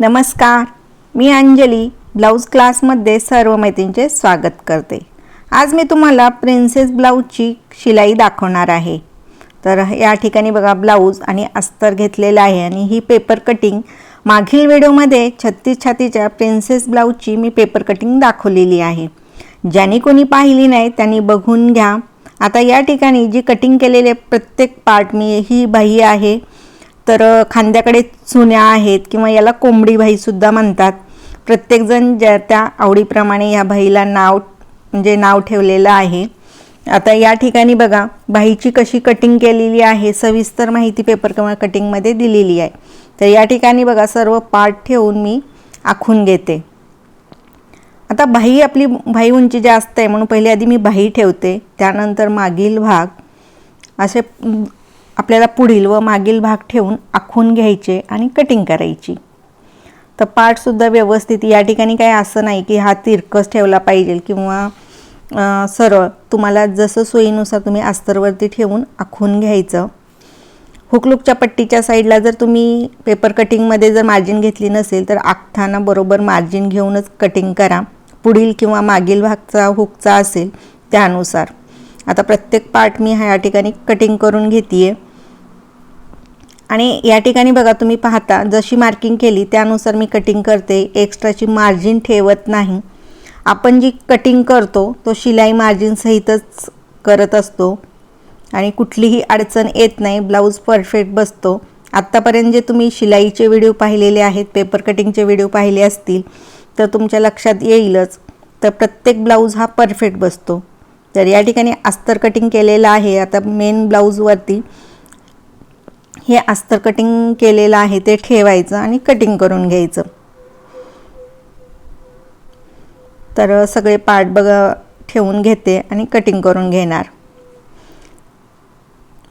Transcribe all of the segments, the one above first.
नमस्कार. मी अंजली. ब्लाऊज क्लासमध्ये सर्व मैत्रींचे स्वागत करते. आज मी तुम्हाला प्रिन्सेस ब्लाऊजची शिलाई दाखवणार आहे. तर या ठिकाणी बघा ब्लाऊज आणि अस्तर घेतलेलं आहे आणि ही पेपर कटिंग मागील व्हिडिओमध्ये छत्तीस छातीच्या प्रिन्सेस ब्लाऊजची मी पेपर कटिंग दाखवलेली आहे. ज्यांनी कोणी पाहिली नाही त्यांनी बघून घ्या. आता या ठिकाणी जी कटिंग केलेले प्रत्येक पार्ट मी ही बाह्य आहे. तर खांद्याकडे चुन्या आहेत किंवा याला कोंबडी भाईसुद्धा म्हणतात. प्रत्येकजण ज्या त्या आवडीप्रमाणे या भाईला नाव म्हणजे नाव ठेवलेलं आहे. आता या ठिकाणी बघा बाईची कशी कटिंग केलेली आहे सविस्तर माहिती पेपर किंवा कटिंगमध्ये दिलेली आहे. तर या ठिकाणी बघा सर्व पार्ट ठेवून मी आखून घेते. आता भाई आपली भाई उंची जास्त आहे म्हणून पहिले आधी मी भाई ठेवते त्यानंतर मागील भाग. असे आपल्याला पुढील व मागील भाग ठेवून आखून घ्यायचे आणि कटिंग करायची. तर पार्टसुद्धा व्यवस्थित या ठिकाणी काही असं नाही की हा तिरकस ठेवला पाहिजे किंवा सरळ तुम्हाला जसं सोयीनुसार तुम्ही अस्तरवरती ठेवून आखून घ्यायचं. हुकलुकच्या पट्टीच्या साईडला जर तुम्ही पेपर कटिंगमध्ये जर मार्जिन घेतली नसेल तर आखताना बरोबर मार्जिन घेऊनच कटिंग करा. पुढील किंवा मागील भागचा हुकचा असेल त्यानुसार. आता प्रत्येक पार्ट मी ह्या ठिकाणी कटिंग करून घेते आहे आणि या ठिकाणी बघा तुम्ही पाहता जशी मार्किंग केली त्यानुसार मी कटिंग करते. एक्स्ट्राची मार्जिन ठेवत नाही. आपण जी कटिंग करतो तो शिलाई मार्जिनसहितच करत असतो. आणि कुठलीही अडचण येत नाही ब्लाऊज परफेक्ट बसतो. आत्तापर्यंत जे तुम्ही शिलाईचे व्हिडिओ पाहिलेले आहेत पेपर कटिंगचे व्हिडिओ पाहिले असतील तर तुमच्या लक्षात येईलच. तर प्रत्येक ब्लाऊज हा परफेक्ट बसतो. तर या ठिकाणी अस्तर कटिंग केलेलं आहे. आता मेन ब्लाऊजवरती हे अस्तर कटिंग केलेलं आहे ते ठेवायचं आणि कटिंग करून घ्यायचं. तर सगळे पार्ट बघा ठेवून घेते आणि कटिंग करून घेणार.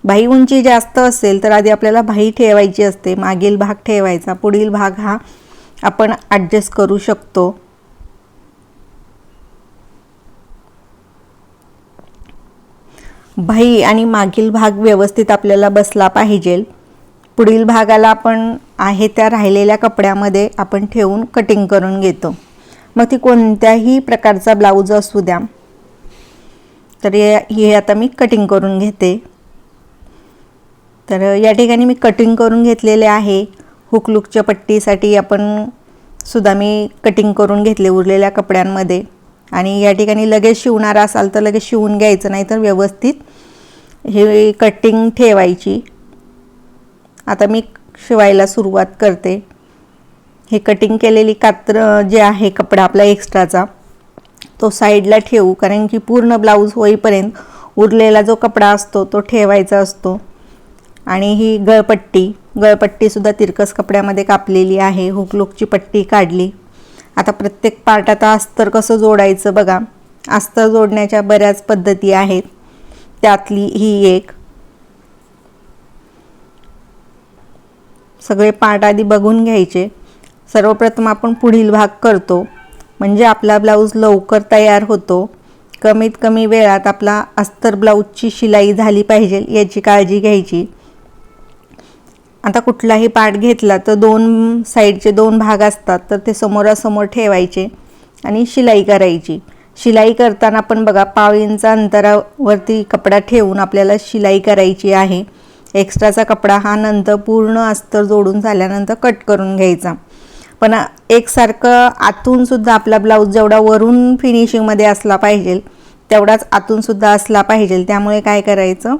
भाई उंची जास्त असेल तर आधी आपल्याला भाई ठेवायची असते मागील भाग ठेवायचा पुढील भाग हा आपण ॲडजस्ट करू शकतो. भाई आणि मागील भाग व्यवस्थित आपल्याला बसला पाहिजे. पुढील भागाला आपण आहे त्या राहिलेल्या कपड्यामध्ये आपण ठेवून कटिंग करून घेतो. मग ती कोणत्याही प्रकारचा ब्लाऊज असू द्या. तर हे आता मी कटिंग करून घेते. तर या ठिकाणी मी कटिंग करून घेतलेले आहे. हुकलुकच्या पट्टीसाठी आपण सुद्धा मी कटिंग करून घेतले उरलेल्या कपड्यांमध्ये. आणि या ठिकाणी लगेच शिवणार असाल तर लगेच शिवून घ्यायचं नाही तर व्यवस्थित हे कटिंग ठेवायची. आता मी शिवायला सुरुवात करते. हे कटिंग केलेली कात्र जे आहे कपडा आपला एक्स्ट्राचा तो साईडला ठेवू. कारण की पूर्ण ब्लाऊज होईपर्यंत उरलेला जो कपडा असतो तो ठेवायचा असतो. आणि ही गळपट्टी गळपट्टीसुद्धा तिरकस कपड्यामध्ये कापलेली आहे. हुकलुकची पट्टी काढली. आता प्रत्येक पार्ट आता अस्तर कसं जोडायचं बघा. अस्तर जोडण्याच्या बऱ्याच पद्धती आहेत. त्यातली ही एक. सगळे पार्ट आधी बघून घ्यायचे. सर्वप्रथम आपण पुढील भाग करतो. म्हणजे आपला ब्लाऊज लवकर तयार होतो. कमीत कमी वेळात आपला अस्तर ब्लाऊजची शिलाई झाली पाहिजे याची काळजी घ्यायची. आता कुठलाही पार्ट घेतला तर दोन साईडचे दोन भाग असतात तर ते समोरासमोर ठेवायचे आणि शिलाई करायची. शिलाई करताना पण बघा पाव इंच अंतरावरती कपडा ठेवून आपल्याला शिलाई करायची आहे. एक्स्ट्राचा कपडा हा नंतर पूर्ण अस्तर जोडून झाल्यानंतर कट करून घ्यायचा. पण एकसारखं आतूनसुद्धा आपला ब्लाऊज जेवढा वरून फिनिशिंगमध्ये असला पाहिजे तेवढाच आतूनसुद्धा असला पाहिजे. त्यामुळे काय करायचं?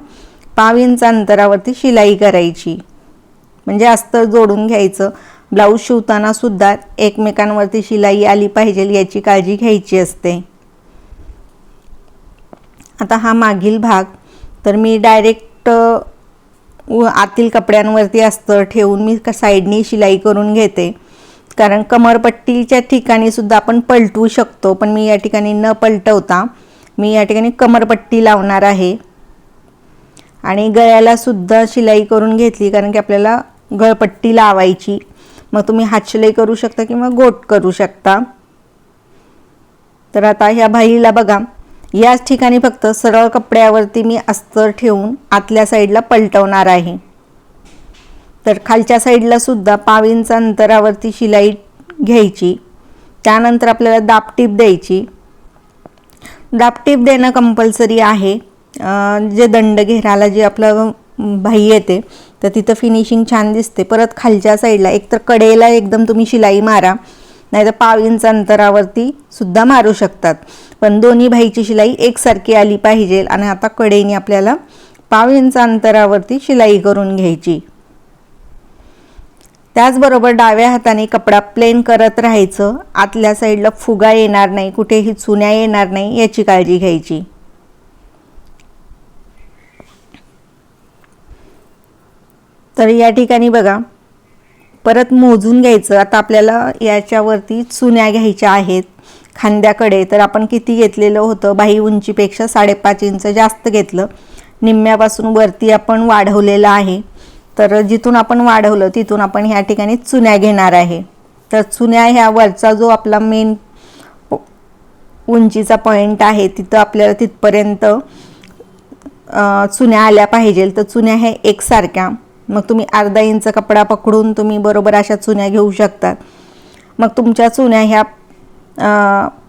पाव इंच अंतरावरती शिलाई करायची. म्हणजे अस्तर जोडून घ्यायचं. ब्लाऊज शिवताना सुद्धा एकमेकांवरती शिलाई आली पाहिजे याची काळजी घ्यायची असते. आता हा मागील भाग. तर मी डायरेक्ट आतील कपड्यांवरती असतं ठेवून मी साईडनी शिलाई करून घेते. कारण कमरपट्टीच्या ठिकाणी सुद्धा आपण पलटवू शकतो पण मी या ठिकाणी न पलटवता मी या ठिकाणी कमरपट्टी लावणार आहे. आणि गळ्याला सुद्धा शिलाई करून घेतली कारण की आपल्याला गळपट्टी लावायची. मग तुम्ही हातशिलाई करू शकता किंवा गोट करू शकता. तर आता ह्या भाईला बघा. याच ठिकाणी फक्त सरळ कपड्यावरती मी अस्तर ठेवून आतल्या साईडला पलटवणार आहे. तर खालच्या साईडला सुद्धा पाव अंतरावरती शिलाई घ्यायची. त्यानंतर आपल्याला दापटीप द्यायची. दापटीप देणं कंपल्सरी आहे. जे दंड घेराला जे आपलं भाई येते तर तिथं फिनिशिंग छान दिसते. परत खालच्या साईडला एकतर कडेला एकदम तुम्ही शिलाई मारा. नाहीतर पाव इंच अंतरावरती सुद्धा मारू शकतात. पण दोन्ही भाईची शिलाई एकसारखी आली पाहिजे आणि आता कडेने आपल्याला पाव इंच अंतरावरती शिलाई करून घ्यायची. त्याचबरोबर डाव्या हाताने कपडा प्लेन करत राहायचं. आतल्या साईडला फुगा येणार नाही कुठेही चुन्या येणार नाही याची काळजी घ्यायची. तर या ठिकाणी बघा परत मोजून घ्यायचं. आता आपल्याला याच्यावरती चुन्या घ्यायच्या आहेत. खांद्याकडे तर आपण किती घेतलेलं होतं? बाही उंचीपेक्षा साडेपाच इंच जास्त घेतलं. निम्म्यापासून वरती आपण वाढवलेलं आहे. तर जिथून आपण वाढवलं तिथून आपण ह्या ठिकाणी चुन्या घेणार आहे. तर चुन्या ह्या वरचा जो आपला मेन उंचीचा पॉईंट आहे तिथं आपल्याला तिथपर्यंत चुन्या आल्या पाहिजेल. तर चुन्या ह्या एकसारख्या. मग तुम्ही अर्धा इंच कपडा पकडून तुम्ही बरोबर अशा चुन्या घेऊ शकतात मग तुमच्या चुन्या ह्या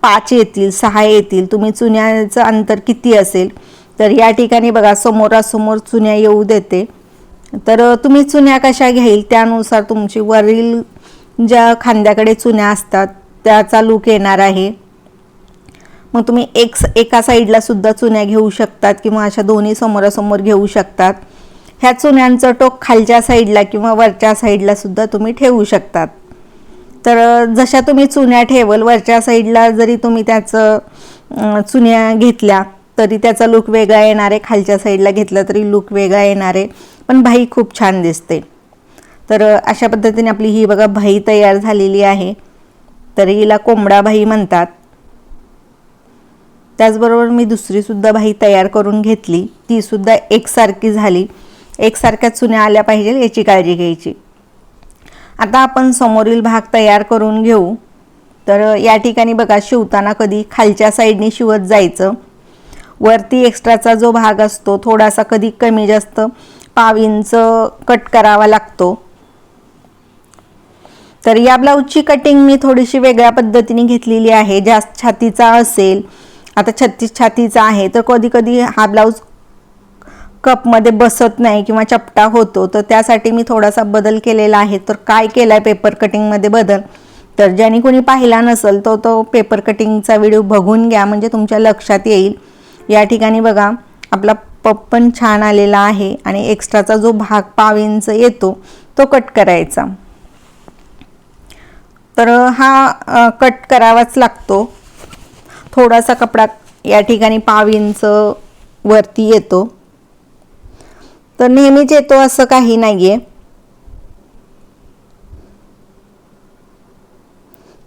पाच येतील सहा येतील. तुम्ही चुन्याचं अंतर किती असेल? तर या ठिकाणी बघा समोरासमोर चुन्या येऊ देते. तर तुम्ही चुन्या कशा घेईल त्यानुसार तुमची वरील ज्या खांद्याकडे चुन्या असतात त्याचा लूक येणार आहे. मग तुम्ही एक एका साईडला सुद्धा चुन्या घेऊ शकतात किंवा अशा दोन्ही समोरासमोर घेऊ शकतात. ह्या चुन्यांचं टोक खालच्या साईडला किंवा वरच्या साईडला सुद्धा तुम्ही ठेवू शकतात. तर जशा तुम्ही चुन्या ठेवल वरच्या साईडला जरी तुम्ही त्याचं चुन्या घेतल्या तरी त्याचा लुक वेगळा येणार आहे. खालच्या साईडला घेतला तरी लुक वेगळा येणार आहे. पण भाई खूप छान दिसते. तर अशा पद्धतीने आपली ही बघा भाई तयार झालेली आहे. तर हिला कोंबडा भाई म्हणतात. त्याचबरोबर मी दुसरीसुद्धा भाई तयार करून घेतली. तीसुद्धा एकसारखी झाली. एकसारख्या चुन्या आल्या पाहिजे याची काळजी घ्यायची. आता आपण समोरील भाग तयार करून घेऊ. तर या ठिकाणी बघा शिवताना कधी खालच्या साईडने शिवत जायचं. वरती एक्स्ट्राचा जो भाग असतो थोडासा कधी कमी जास्त पाव इंच कट करावा लागतो. तर या ब्लाऊजची कटिंग मी थोडीशी वेगळ्या पद्धतीने घेतलेली आहे. जास्त छातीचा असेल आता छत्तीस छातीचा आहे तर कधी कधी हा ब्लाऊज कपमध्ये बसत नाही किंवा चपटा होतो तर त्यासाठी मी थोडासा बदल केलेला आहे. तर काय केला आहे पेपर कटिंगमध्ये बदल? तर ज्याने कोणी पाहिला नसेल तो तो पेपर कटिंगचा व्हिडिओ बघून घ्या म्हणजे तुमच्या लक्षात येईल. या ठिकाणी बघा आपला पप पण छान आलेला आहे आणि एक्स्ट्राचा जो भाग पाव इंच येतो तो कट करायचा. तर हा कट करावाच लागतो. थोडासा कपडा या ठिकाणी पाव इंच वरती येतो. तर नेहमीच येतो असं काही नाही आहे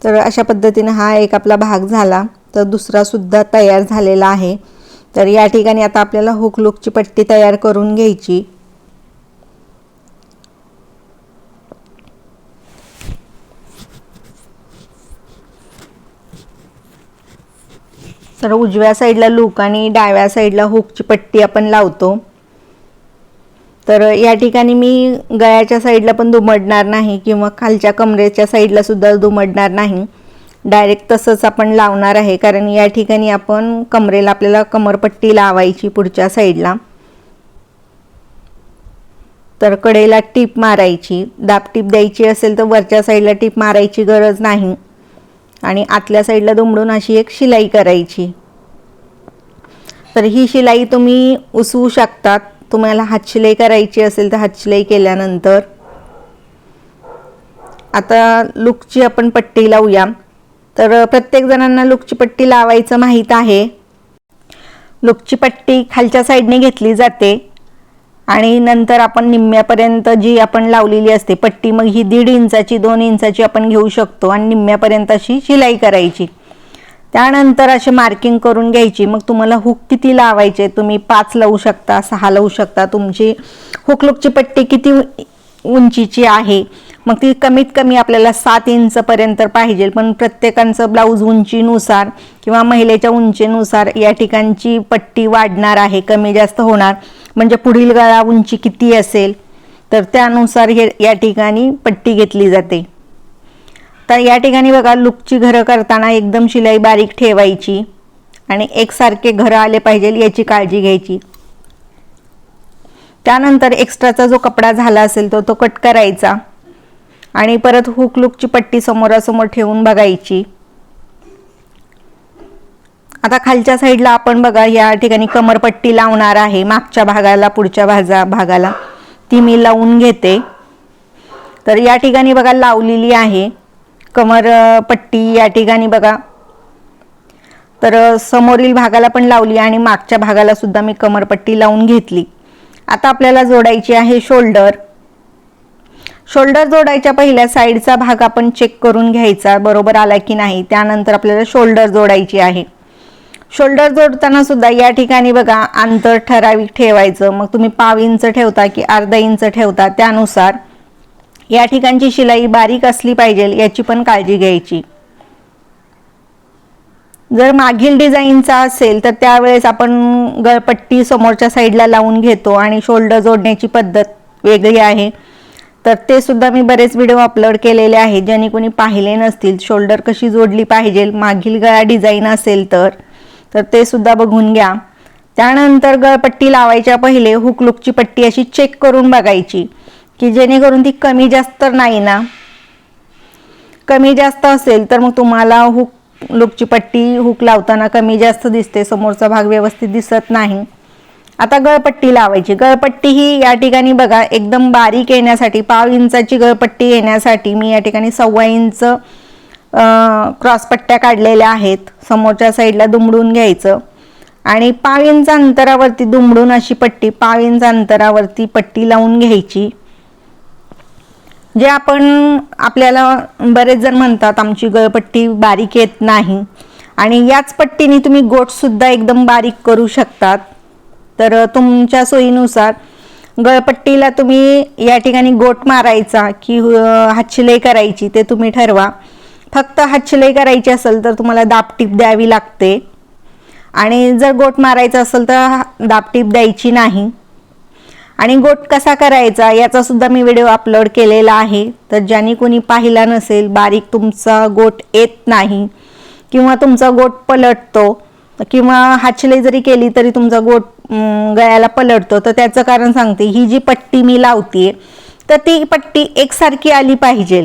तर अशा पद्धतीने हा एक आपला भाग झाला. तर दुसरा सुद्धा तयार झालेला आहे. तर या ठिकाणी आता आपल्याला हुक लुकची पट्टी तयार करून घ्यायची. तर उजव्या साईडला लूक आणि डाव्या साईडला हुकची पट्टी आपण लावतो. तर या ठिकाणी मी गळ्याच्या साईडला पण दुमडणार नाही किंवा खालच्या कमरेच्या साईडला सुद्धा दुमडणार नाही. डायरेक्ट तसंच आपण लावणार आहे कारण या ठिकाणी आपण कमरेला आपल्याला कमरपट्टी लावायची पुढच्या साईडला. तर कडेला टीप मारायची. दाब टीप द्यायची असेल तर वरच्या साईडला टीप मारायची गरज नाही. आणि आतल्या साईडला दुमडून अशी एक शिलाई करायची. तर ही शिलाई तुम्ही उसवू शकतात. तुम्हाला हातशिलाई करायची असेल तर हातशिलाई केल्यानंतर आता लुकची आपण पट्टी लावूया. तर प्रत्येक जणांना लुकची पट्टी लावायचं माहीत आहे. लुकची पट्टी खालच्या साईडने घेतली जाते. आणि नंतर आपण निम्म्यापर्यंत जी आपण लावलेली असते पट्टी मग ही दीड इंचाची दोन इंचाची आपण घेऊ शकतो. आणि निम्म्यापर्यंत अशी शिलाई करायची. त्यानंतर अशी मार्किंग करून घ्यायची. मग तुम्हाला हुक किती लावायचे? तुम्ही पाच लावू शकता सहा लावू शकता. तुमची हुक लुकची पट्टी किती उंचीची आहे? मग ती कमीत कमी आपल्याला सात इंचपर्यंत पाहिजे. पण प्रत्येकांचं ब्लाऊज उंचीनुसार किंवा महिलेच्या उंचीनुसार या ठिकाणची पट्टी वाढणार आहे कमी जास्त होणार. म्हणजे पुढील गळा उंची किती असेल? तर त्यानुसार हे या ठिकाणी पट्टी घेतली जाते. तर या ठिकाणी बघा लुकची घरं करताना एकदम शिलाई बारीक ठेवायची आणि एकसारखे घरं आले पाहिजे याची काळजी घ्यायची. त्यानंतर एक्स्ट्राचा जो कपडा झाला असेल तो तो कट करायचा आणि परत हुक लुकची पट्टी समोरासमोर ठेवून बघायची. आता खालच्या साईडला आपण बघा या ठिकाणी कमरपट्टी लावणार आहे. मागच्या भागाला पुढच्या भाजा भागाला. ती मी लावून घेते. तर या ठिकाणी बघा लावलेली आहे. कमर पट्टी या ठिकाणी बघा. तर समोरील भागाला पण लावली आणि मागच्या भागाला सुद्धा मी कमरपट्टी लावून घेतली. आता आपल्याला जोडायची आहे शोल्डर. शोल्डर जोडायच्या पहिल्या साईडचा भाग आपण चेक करून घ्यायचा बरोबर आला की नाही त्यानंतर आपल्याला शोल्डर जोडायची आहे. शोल्डर जोडताना सुद्धा या ठिकाणी बघा अंतर ठराविक ठेवायचं. मग तुम्ही पाव इंच ठेवता की अर्धा इंच ठेवता त्यानुसार. या ठिकाणची शिलाई बारीक असली पाहिजे याची पण काळजी घ्यायची. जर मागील डिझाईनचा असेल तर त्यावेळेस आपण गळपट्टी समोरच्या साईडला लावून घेतो आणि शोल्डर जोडण्याची पद्धत वेगळी आहे. तर ते सुद्धा मी बरेच व्हिडिओ अपलोड केलेले आहेत ज्याने कोणी पाहिले नसतील. शोल्डर कशी जोडली पाहिजे मागील गळा डिझाईन असेल तर तर ते सुद्धा बघून घ्या. त्यानंतर गळपट्टी लावायच्या पहिले हुकलुकची पट्टी अशी चेक करून बघायची. की जेणेकरून ती कमी जास्त तर नाही ना? कमी जास्त असेल तर मग तुम्हाला हुक लुकची पट्टी हुक लावताना कमी जास्त दिसते समोरचा भाग व्यवस्थित दिसत नाही. आता गळपट्टी लावायची. गळपट्टी ही या ठिकाणी बघा एकदम बारीक येण्यासाठी पाव इंचाची गळपट्टी येण्यासाठी मी या ठिकाणी सव्वा इंच क्रॉसपट्ट्या काढलेल्या आहेत. समोरच्या साईडला दुमडून घ्यायचं. आणि पाव इंच अंतरावरती दुमडून अशी पट्टी पाव इंच अंतरावरती पट्टी लावून घ्यायची. जे आपण आपल्याला बरेच जण म्हणतात आमची गळपट्टी बारीक येत नाही. आणि याच पट्टीने तुम्ही गोटसुद्धा एकदम बारीक करू शकतात. तर तुमच्या सोयीनुसार गळपट्टीला तुम्ही या ठिकाणी गोट मारायचा की हातशिलाई करायची ते तुम्ही ठरवा. फक्त हातशिलाई करायची असेल तर तुम्हाला दापटीप द्यावी लागते. आणि जर गोट मारायचा असेल तर दापटीप द्यायची नाही. आणि गोट कसा करायचा याचा सुद्धा मी व्हिडिओ अपलोड केलेला आहे. तर ज्यांनी कोणी पाहिला नसेल बारीक तुमचा गोट येत नाही किंवा तुमचा गोट पलटतो किंवा हातशिलाई जरी केली तरी तुमचा गोट गळ्याला पलटतो तर त्याचं कारण सांगते. ही जी पट्टी मी लावते तर ती पट्टी एकसारखी आली पाहिजे.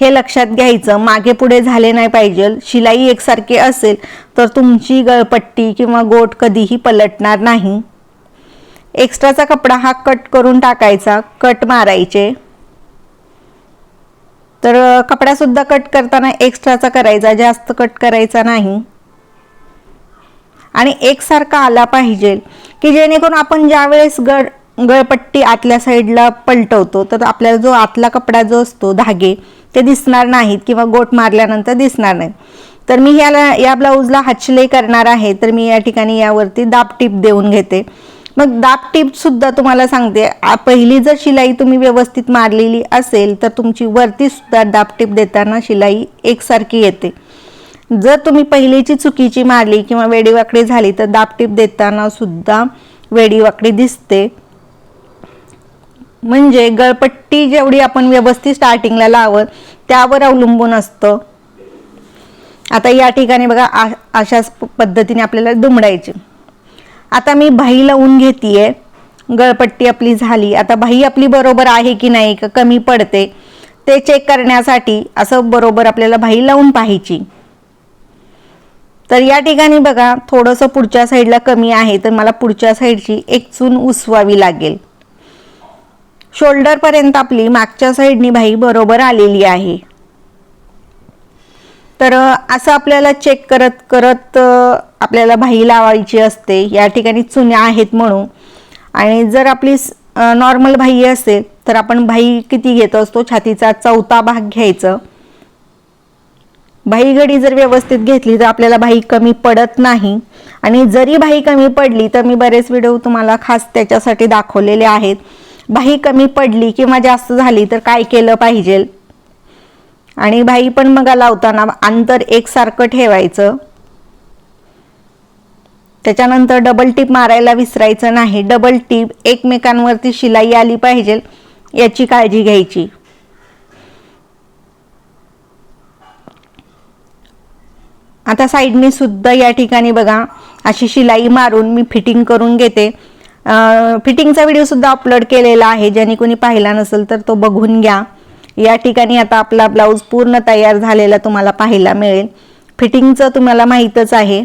हे लक्षात घ्यायचं. मागे पुढे झाले नाही पाहिजे. शिलाई एकसारखी असेल तर तुमची गळपट्टी किंवा गोट कधीही पलटणार नाही. एक्स्ट्राचा कपडा हा कट करून टाकायचा कट मारायचे. तर कपड्यासुद्धा कट करताना एक्स्ट्राचा करायचा जास्त कट करायचा नाही. आणि एकसारखा आला पाहिजे की जेणेकरून आपण ज्यावेळेस गड गळपट्टी आतल्या साईडला पलटवतो तर आपल्याला जो आतला कपडा जो असतो धागे ते दिसणार नाहीत किंवा गोट मारल्यानंतर दिसणार नाहीत. तर मी ह्याला या ब्लाऊजला हातशिलाई करणार आहे तर मी या ठिकाणी यावरती दाब टीप देऊन घेते. मग दाब टीप सुद्धा तुम्हाला सांगते. पहिली जर शिलाई तुम्ही व्यवस्थित मारलेली असेल तर तुमची वरती सुद्धा दाब टीप देताना शिलाई एकसारखी येते. जर तुम्ही पहिलीची चुकीची मारली किंवा वेडीवाकडी झाली तर दाब टीप देताना सुद्धा वेडीवाकडी दिसते. म्हणजे गळपट्टी जेवढी आपण व्यवस्थित स्टार्टिंगला लावत त्यावर अवलंबून असतं. आता या ठिकाणी बघा अशाच पद्धतीने आपल्याला दुमडायची. आता मी भाई लावून घेतीये. गळपट्टी आपली झाली. आता भाई आपली बरोबर आहे की नाही का कमी पडते ते चेक करण्यासाठी असं बरोबर आपल्याला भाई लावून पाहायची. तर या ठिकाणी बघा थोडंसं पुढच्या साईडला कमी आहे तर मला पुढच्या साईडची एक चून उसवावी लागेल. शोल्डरपर्यंत आपली मागच्या साईडनी भाई बरोबर आलेली आहे. तर असं आपल्याला चेक करत करत आपल्याला भाई लावायची असते. या ठिकाणी चुन्या आहेत म्हणून. आणि जर आपली नॉर्मल भाई असेल तर आपण भाई किती घेत असतो? छातीचा चौथा भाग घ्यायचं. भाई घडी जर व्यवस्थित घेतली तर आपल्याला भाई कमी पडत नाही. आणि जरी भाई कमी पडली तर मी बरेच व्हिडिओ तुम्हाला खास त्याच्यासाठी दाखवलेले आहेत. भाई कमी पडली किंवा जास्त झाली तर काय केलं पाहिजे? आणि भाई पण मग लावताना अंतर एकसारखं ठेवायचं. त्याच्यानंतर डबल टीप मारायला विसरायचं नाही. डबल टीप एकमेकांवरती शिलाई आली पाहिजे याची काळजी घ्यायची. आता साईडने सुद्धा या ठिकाणी बघा अशी शिलाई मारून मी फिटिंग करून घेते. फिटिंगचा फिटिंगचा व्हिडिओसुद्धा अपलोड केलेला आहे. ज्याने कोणी पाहिला नसेल तर तो बघून घ्या. या ठिकाणी आता आपला ब्लाऊज पूर्ण तयार झालेला तुम्हाला पाहायला मिळेल. फिटिंगचं तुम्हाला माहीतच आहे.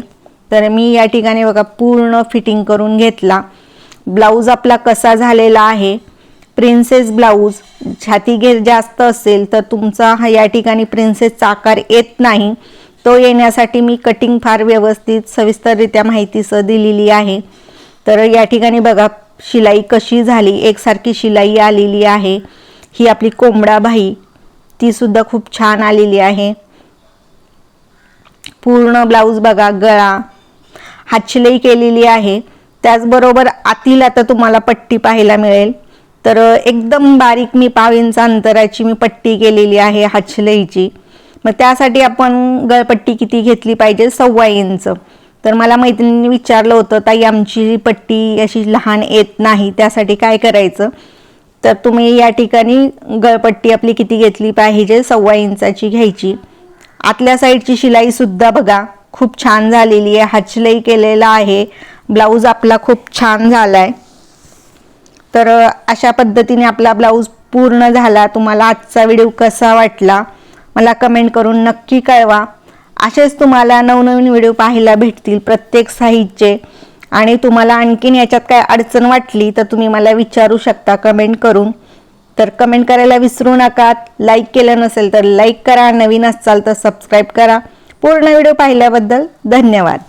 तर मी या ठिकाणी बघा पूर्ण फिटिंग करून घेतला. ब्लाऊज आपला कसा झालेला आहे? Princess blouse. छाती घेर जास्त असेल तर तुमचा हा या ठिकाणी प्रिन्सेसचा आकार येत नाही. तो येण्यासाठी मी कटिंग फार व्यवस्थित सविस्तररित्या माहितीसह दिलेली आहे. तर या ठिकाणी बघा शिलाई कशी झाली? एकसारखी शिलाई आलेली आहे. ही आपली कोंबडा भाई. ती सुद्धा खूप छान आलेली आहे. पूर्ण ब्लाऊज बघा गळा. हातशिलाई केलेली आहे. त्याचबरोबर आतील आता तुम्हाला पट्टी पाहायला मिळेल. तर एकदम बारीक मी पाव इंच अंतराची मी पट्टी केलेली आहे हातशिलाईची. मग त्यासाठी आपण गळपट्टी किती घेतली पाहिजे? सव्वा इंच. तर मला मैत्रिणींनी विचारलं होतं ताई आमची पट्टी अशी लहान येत नाही त्यासाठी काय करायचं? तर तुम्ही या ठिकाणी गळपट्टी आपली किती घेतली पाहिजे सव्वा इंचाची घ्यायची. आतल्या साईडची शिलाई सुद्धा बघा खूप छान झालेली आहे हातशिलाई केलेला आहे. ब्लाऊज आपला खूप छान झालाय. तर अशा पद्धतीने आपला ब्लाऊज पूर्ण झाला. तुम्हाला आजचा व्हिडिओ कसा वाटला मला कमेंट करून नक्की कळवा. असेच तुम्हाला नवनवीन व्हिडिओ पाहायला भेटतील प्रत्येक साईजचे. आणि तुम्हाला आणखीन याच्यात काय अडचण वाटली तर तुम्ही मला विचारू शकता कमेंट करून. तर कमेंट करायला विसरू नका. लाईक केलं नसेल तर लाईक करा. नवीन असाल तर सबस्क्राईब करा. पूर्ण व्हिडिओ पाहिल्याबद्दल धन्यवाद.